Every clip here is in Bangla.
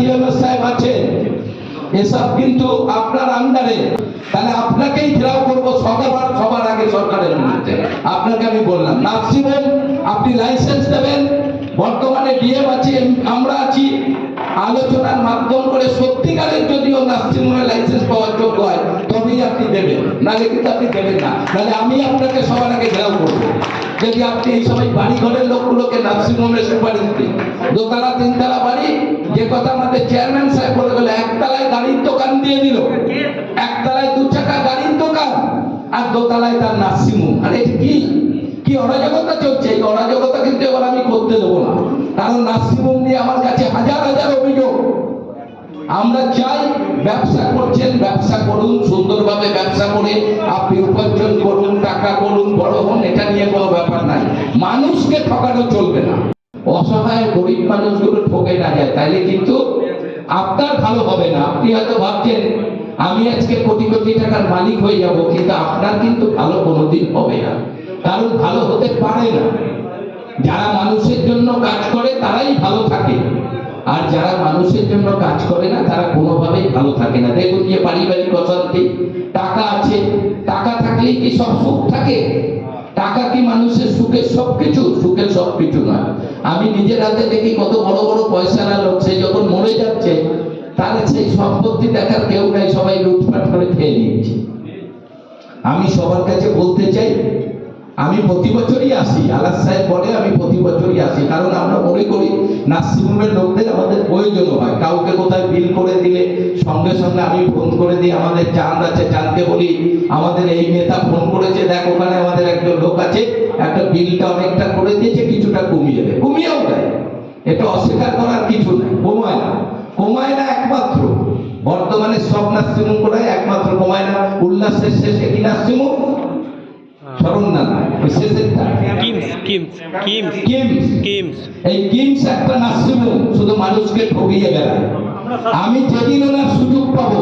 সিএমএস সাহেব আছেন এসব কিন্তু আপনার আন্ডারে তাহলে আপনাকেই ঘেরাও করব সবার সবার আগে সরকারের বিরুদ্ধে। আপনাকে আমি বললাম নার্সিংহোম আপনি লাইসেন্স দেবেন বর্তমানে ডিএম আছে, আমরা আছি। আলোচনার মাধ্যম করে সত্যিকারের যদিও নার্সিংহোমের লাইসেন্স পাওয়ার যোগ্য হয়, তবেই আপনি দেবেন। নাহলে কিন্তু আপনি দেবেন না। নাহলে আমি আপনাকে সবার আগে ঘেরাও করব। যদি আপনি এই সময় বাড়ি ঘরের লোকগুলোকে নার্সিংহোমের সুপারিশ দিন, দোতলা, তিনতলা বাড়ি, যে কথা আমাদের চেয়ারম্যান সাহেব বলে গেল, একতলায় গাড়ির দোকান দিয়ে দিল, একতলায় দু চাকা গাড়ির দোকান, আর দোতলায় তার নার্সিংহোম। আর এটা কি? কি অরাজকতা চলছে? এই অরাজকতা কিন্তু এবার আমি করতে দেবো না। কারণ নার্সিংহোম নিয়ে আমার কাছে হাজার হাজার অভিযোগ। আমরা চাই ব্যবসা করছেন, ব্যবসা করুন, সুন্দরভাবে ব্যবসা করে আপনি উপার্জন করুন, টাকা করুন, বড় হন, এটা নিয়ে কোনো ব্যাপার নাই। মানুষকে ঠকানো চলবে না। অসহায় গরিব মানুষগুলো ঠকে না যায়, তাইলে কিন্তু আপনার ভালো হবে না। আপনি হয়তো ভাবছেন, আমি আজকে কোটি কোটি টাকার মালিক হয়ে যাব, কিন্তু আপনার কিন্তু ভালো কোনোদিন হবে না। কারণ ভালো হতে পারে না। যারা মানুষের জন্য কাজ করে, তারাই ভালো থাকে। আর যারা মানুষের জন্য কাজ করে না, তারা কোনোভাবেই ভালো থাকে না। দেখুন যে পারিবারিক অশান্তি টাকা আছে। টাকা থাকলেই কি সব সুখ থাকে? টাকা কি মানুষের সুখের সব কিছু সুখের সব কিছু নয়। আমি নিজের হাতে দেখি কত বড় বড় পয়সা না লোক, সে যখন মরে যাচ্ছে তাহলে সেই সম্পত্তি দেখার কেউ নাই, সবাই লুটপাট করে খেয়ে নিচ্ছে। আমি সবার কাছে বলতে চাই আমি প্রতি বছরই আসি আলাস সাহেব বলে আমি প্রতি বছরই আসি, কারণ আমরা মনে করি নার্সিংহোমের লোকদের আমাদের প্রয়োজন হয়। কাউকে কোথায় বিল করে দিলে সঙ্গে সঙ্গে আমি ফোন করে দিই, আমাদের চাঁদ আছে, চাঁদকে বলি, আমাদের এই নেতা ফোন করেছে, দেখ ওখানে আমাদের একজন লোক আছে, একটা বিলটা অনেকটা করে দিয়েছে, কিছুটা কমিয়ে দেয়। কমিয়েও দেয়। এটা অস্বীকার করার কিছু নাই, কমায় না। কমায় না একমাত্র। বর্তমানে সব নার্সিংহোম করে একমাত্র কমায় না। উল্লাসের শেষে কি নার্সিংহোম? স্মরণ না না ওই শেষেরটা কিমস কিমস কিমস কিমস কিমস এই কিমস একটা নার্সিংহোম শুধু মানুষকে ঠকিয়ে বেড়ায়। আমি যেদিন ওনার সুযোগ পাবো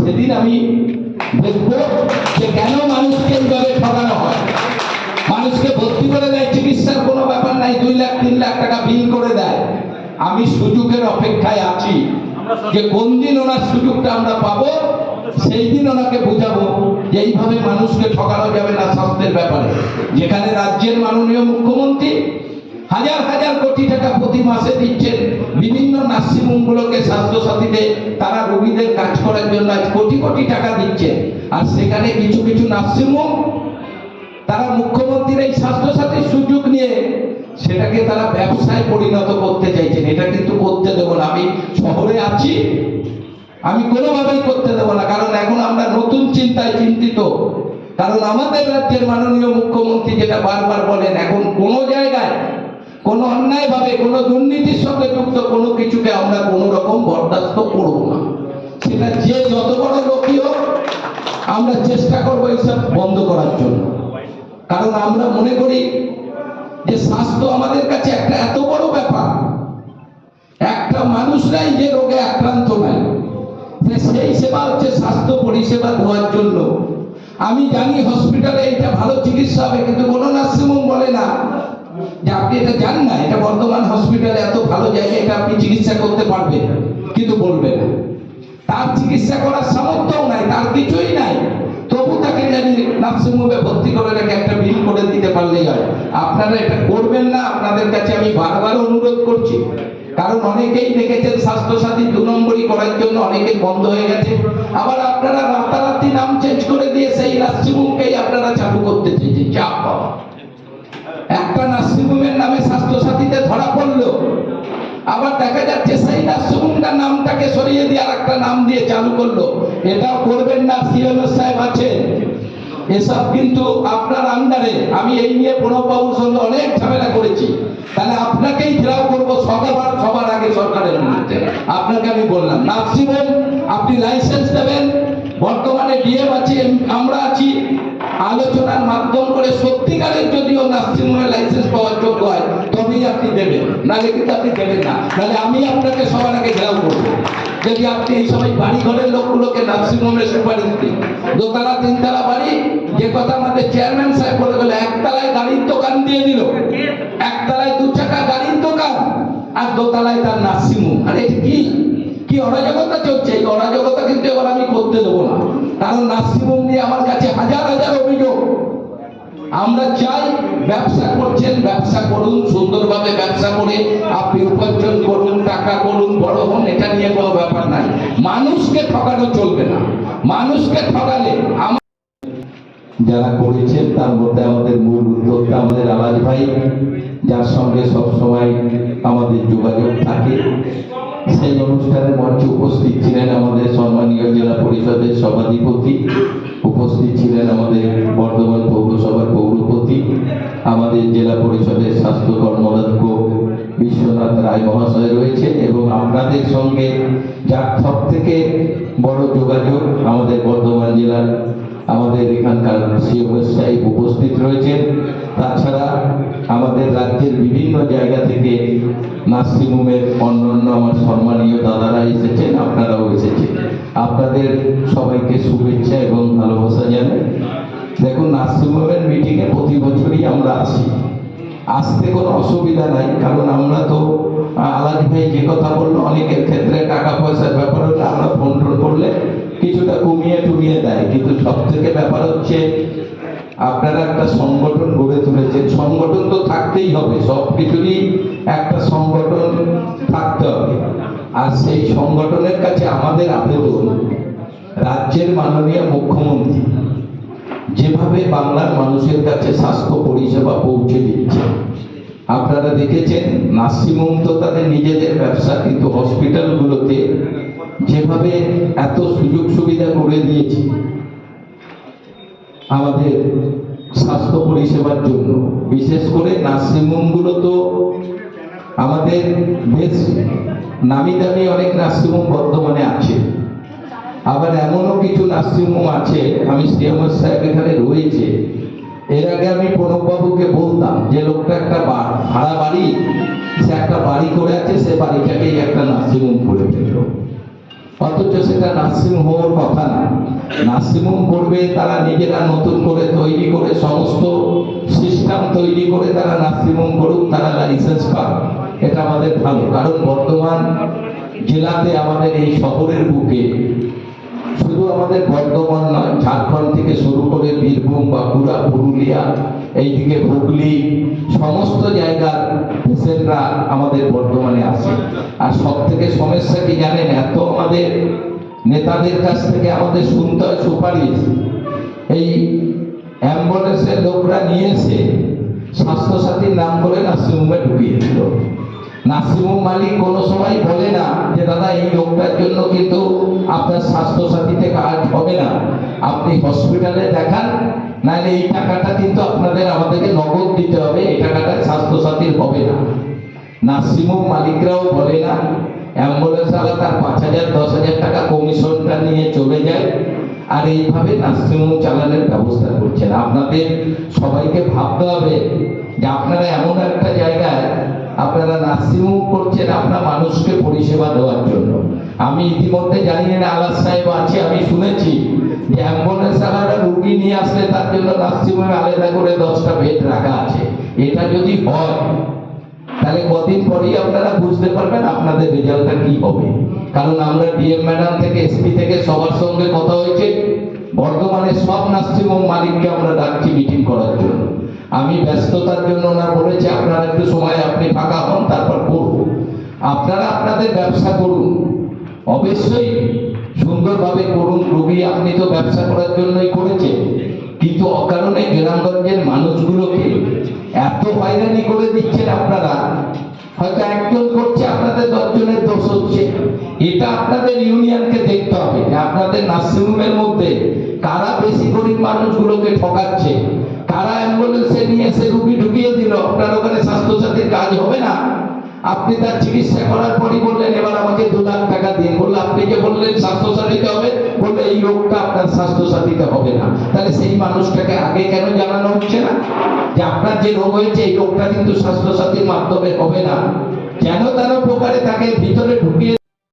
সেদিন আমি দেখব যে কেন মানুষকে এইভাবে ঠকানো হয়। মানুষকে ভর্তি করে দেয় চিকিৎসার কোনো ব্যাপার নাই দুই লাখ তিন লাখ টাকা বিল করে দেয়। আমি সুযোগের অপেক্ষায় আছি যে কোন দিন ওনার সুযোগটা আমরা পাবো সেই দিন ওনাকে বুঝাবো যে এইভাবে মানুষকে ঠকানো যাবে না স্বাস্থ্যের ব্যাপারে। যেখানে রাজ্যের মাননীয় মুখ্যমন্ত্রী হাজার হাজার কোটি টাকা প্রতি মাসে দিচ্ছেন। বিভিন্ন নার্সিংহোমগুলোকে স্বাস্থ্যসাথীতে তারা রোগীদের কাজ করার জন্য আজ কোটি কোটি টাকা দিচ্ছেন। আর সেখানে কিছু কিছু নার্সিংহোম, তারা মুখ্যমন্ত্রীর এই স্বাস্থ্যসাথীর সুযোগ নিয়ে সেটাকে তারা ব্যবসায় পরিণত করতে চাইছেন। এটা কিন্তু করতে দেবো না। আমি শহরে আছি, আমি কোনোভাবেই করতে নতুন চিন্তায় চিন্তিত। কারণ আমাদের রাজ্যের মাননীয় মুখ্যমন্ত্রী যেটা বারবার বলেন, এখন কোনো জায়গায়, কোনো অন্যায়ভাবে, কোনো দুর্নীতির সঙ্গে যুক্ত কোনো কিছুকে আমরা কোনো রকম বরদাস্ত করব না। সেটা যে যত বড় লোকই হোক, আমরা চেষ্টা করব এইসব বন্ধ করার জন্য। কারণ আমরা মনে করি যে স্বাস্থ্য আমাদের কাছে একটা এত বড় ব্যাপার। একটা মানুষরাই যে রোগে আক্রান্ত নাই যে সেই সেবা হচ্ছে স্বাস্থ্য পরিষেবা দেওয়ার জন্য। আমি জানি হসপিটালে এটা ভালো চিকিৎসা হবে, কিন্তু কোনো নার্সিংহোম বলে না। যে আপনি এটা জানেন না, এটা বর্ধমান হসপিটালে এত ভালো জায়গা এটা আপনি চিকিৎসা করতে পারবেন, কিন্তু বলবে না। তার চিকিৎসা করার সামর্থ্যও নাই, তার কিছুই নাই। তবু তাকে জানি নার্সিংহোমে ভর্তি করে রেখে একটা বিল করে দিতে পারলেই হয়। আপনারা এটা করবেন না, আপনাদের কাছে আমি বারবার অনুরোধ করছি। কারণ অনেকেই দেখেছেন স্বাস্থ্যসাথী দু নম্বরই করার জন্য অনেকে বন্ধ হয়ে গেছে। আবার আপনারা রাতারাতি নাম চেঞ্জ করে দিয়ে সেই নার্সিংহোমকেই আপনারা চালু করতে চেয়েছেন চাপ একটা নার্সিংহোমের নামে স্বাস্থ্যসাথীতে ধরা পড়ল। আবার দেখা যাচ্ছে সেই নার্সিংহোমটার নামটাকে সরিয়ে দিয়ে আর একটা নাম দিয়ে চালু করল। এটাও করবেন না সিএমএস সাহেব আছেন। এসব কিন্তু আপনার আন্ডারে আমি এই নিয়ে প্রণববাবুর সঙ্গে অনেক ঝামেলা করেছি। তাহলে আপনাকেই ঘেরাও করব সবার সবার আগে সরকারের বিরুদ্ধে। আপনাকে আমি বললাম, নার্সিংহোম, আপনি লাইসেন্স দেবেন বর্তমানে ডিএম আছে আমরা আছি। আলোচনার মাধ্যম করে সত্যিকারের যদিও নার্সিংহোমের লাইসেন্স পাওয়ার যোগ্য হয়, তবেই আপনি দেবেন। নাহলে কিন্তু আপনি দেবেন না। নাহলে আমি আপনাকে সবার আগে ঘেরাও করব। যদি আপনি এই সময় বাড়ি ঘরের লোকগুলোকে নার্সিংহোমের সুপারিশ দিন, দোতলা, তিনতলা বাড়ি যে কথা আমাদের চেয়ারম্যান সাহেব বলে একতলায় গাড়ির দোকান দিয়ে দিল। একতলায় দু চাকা গাড়ির দোকান আর দোতলায় তার কি? কি অরাজকতা চলছে? এই অরাজকতা কিন্তু এবার আমি করতে দেবো না। কারণ নিয়ে আমার কাছে হাজার হাজার অভিযোগ। আমরা চাই ব্যবসা করছেন, ব্যবসা করুন, সুন্দরভাবে ব্যবসা করে আপনি উপার্জন করুন, টাকা করুন, বড় হন, এটা নিয়ে কোনো ব্যাপার নাই। মানুষকে ঠকানো চলবে না। মানুষকে ঠকালে যারা করেছেন তার মধ্যে আমাদের মূল উদ্যোক্তা আমাদের আলাজ ভাই, যার সঙ্গে সবসময় আমাদের যোগাযোগ থাকে। সেই অনুষ্ঠানে মঞ্চে উপস্থিত ছিলেন আমাদের সম্মানীয় জেলা পরিষদের সভাধিপতি, উপস্থিত ছিলেন আমাদের বর্ধমান পৌরসভার পৌরপতি, আমাদের জেলা পরিষদের স্বাস্থ্য কর্মদক্ষ বিশ্বনাথ রায় মহাশয় রয়েছে এবং আপনাদের সঙ্গে যার সব থেকে বড় যোগাযোগ আমাদের বর্ধমান জেলার আমাদের এখানকার উপস্থিত রয়েছেন। তাছাড়া আমাদের রাজ্যের বিভিন্ন জায়গা থেকে নার্সিংহোমের অন্যান্য আমার সম্মানীয় দাদারা এসেছেন, আপনারাও এসেছেন। আপনাদের সবাইকে শুভেচ্ছা এবং ভালোবাসা জানাই। দেখুন নার্সিংহোমের মিটিংয়ে প্রতি বছরই আমরা আসি। আসতে কোনো অসুবিধা নাই, কারণ আমরা তো আলাদ ভাই যে কথা বলল, অনেকের ক্ষেত্রে টাকা পয়সার ব্যাপার হলে আমরা ফোন টোন করলে কিছুটা কমিয়ে টুমিয়ে দেয়। কিন্তু সব থেকে ব্যাপার হচ্ছে, আপনারা একটা সংগঠন গড়ে তুলেছেন। সংগঠন তো থাকতেই হবে সব কিছুরই একটা সংগঠন থাকতে হবে। আর সেই সংগঠনের কাছে আমাদের আবেদন, রাজ্যের মাননীয় মুখ্যমন্ত্রী যেভাবে বাংলার মানুষের কাছে স্বাস্থ্য পরিষেবা পৌঁছে দিচ্ছে আপনারা দেখেছেন নার্সিংহোম তো তাদের নিজেদের ব্যবসা, কিন্তু হসপিটালগুলোতে যেভাবে এত সুযোগ সুবিধা করে দিয়েছে আমাদের স্বাস্থ্য পরিষেবার জন্য, বিশেষ করে নার্সিংহোমগুলো তো আমাদের বেশ নামি দামি অনেক নার্সিংহোম বর্তমানে আছে। আবার এমনও কিছু নার্সিংহোম আছে, আমি সিএমএস সাহেব এখানে রয়েছে এর আগে আমি প্রণববাবুকে বলতাম, যে লোকটা একটা ভাড়া বাড়ি, সে একটা বাড়ি করে আছে, সে বাড়িটাকেই একটা নার্সিংহোম করে ফেলল। অথচ সেটা নার্সিং হওয়ার কথা না। নার্সিংহোম করবে, তারা নিজেরা নতুন করে তৈরি করে, সমস্ত সিস্টেম তৈরি করে তারা নার্সিংহোম করুক, তারা লাইসেন্স পাক। এটা আমাদের ভালো। কারণ বর্তমান জেলাতে আমাদের এই শহরের বুকে আমাদের বর্ধমান নয়, ঝাড়খণ্ড থেকে শুরু করে বীরভূম, বাঁকুড়া, পুরুলিয়া, এইদিকে হুগলি, সমস্ত জায়গার পেশেন্টরা আমাদের বর্ধমানে আসে। আর সব থেকে সমস্যা কি জানেন? এত আমাদের নেতাদের কাছ থেকে আমাদের শুনতে হয় সুপারিশ। এই অ্যাম্বুলেন্সের লোকরা নিয়ে এসে স্বাস্থ্যসাথীর নাম করে নার্সিংহোমে ঢুকিয়ে দিল। নার্সিংহোম মালিক কোনো সময় বলে না যে, দাদা, এই লোকটার জন্য কিন্তু আপনার স্বাস্থ্য সাথীতে কাজ হবে না। আপনি হসপিটালে দেখান, নাহলে এই টাকাটা কিন্তু আপনাদের আমাদেরকে নগদ দিতে হবে, এই টাকাটা স্বাস্থ্য সাথীর হবে না। নার্সিংহোম মালিকরাও বলে না। অ্যাম্বুলেন্স আলা তার পাঁচ হাজার, দশ হাজার টাকা কমিশনটা নিয়ে চলে যায়। আর এইভাবে নার্সিংহোম চালানোর ব্যবস্থা করছেন আপনাদের সবাইকে ভাবতে হবে যে, আপনারা এমন একটা জায়গায় আপনারা নার্সিংহোম করছেন আপনার মানুষকে পরিষেবা দেওয়ার জন্য। আমি ইতিমধ্যে জানি না আলাস সাহেব আছে, আমি শুনেছি যে অ্যাম্বুলেন্স আলাদা রুগী নিয়ে আসলে তার জন্য নার্সিংহোমে আলাদা করে দশটা বেড রাখা আছে। এটা যদি হয়, তাহলে কদিন পরেই আপনারা বুঝতে পারবেন আপনাদের রেজাল্টটা কি হবে। কারণ আমরা ডিএম ম্যাডাম থেকে, এসপি থেকে সবার সঙ্গে কথা হয়েছে। বর্তমানে সব নার্সিংহোম মালিককে আমরা ডাকছি মিটিং করার জন্য। আমি ব্যস্ততার জন্য না বলেছি আপনারা একটু সময় আপনি ফাঁকা হন, তারপর করব। আপনারা আপনাদের ব্যবসা করুন। অবশ্যই সুন্দরভাবে করুন। রোগী আপনি তো ব্যবসা করার জন্যই করেছেন। কিন্তু অকারণে গ্রামগঞ্জের মানুষগুলোকে এত হয়রানি করে দিচ্ছেন আপনারা। হয়তো একজন করছে, আপনাদের দশজনের দোষ হচ্ছে। এটা আপনাদের ইউনিয়নকে দেখতে হবে। আপনাদের নার্সিংহোমের মধ্যে কারা বেশি গরিব মানুষগুলোকে ঠকাচ্ছে? কারা অ্যাম্বুলেন্সে নিয়ে এসে রুগী ঢুকিয়ে দিল? আপনার ওখানে স্বাস্থ্যসাথীর কাজ হবে না? আপনি তার চিকিৎসা করার পরই বললেন, এবার আমাকে দু লাখ টাকা দিন বললে, আপনি বললেন স্বাস্থ্যসাথীতে হবে, বললে এই রোগটা আপনার স্বাস্থ্যসাথীতে হবে না। তাহলে সেই মানুষটাকে আগে কেন জানানো হচ্ছে না? যে আপনার যে রোগ হয়েছে, এই রোগটা কিন্তু স্বাস্থ্যসাথীর মাধ্যমে হবে না। যেন তেন প্রকারে তাকে ভিতরে ঢুকিয়ে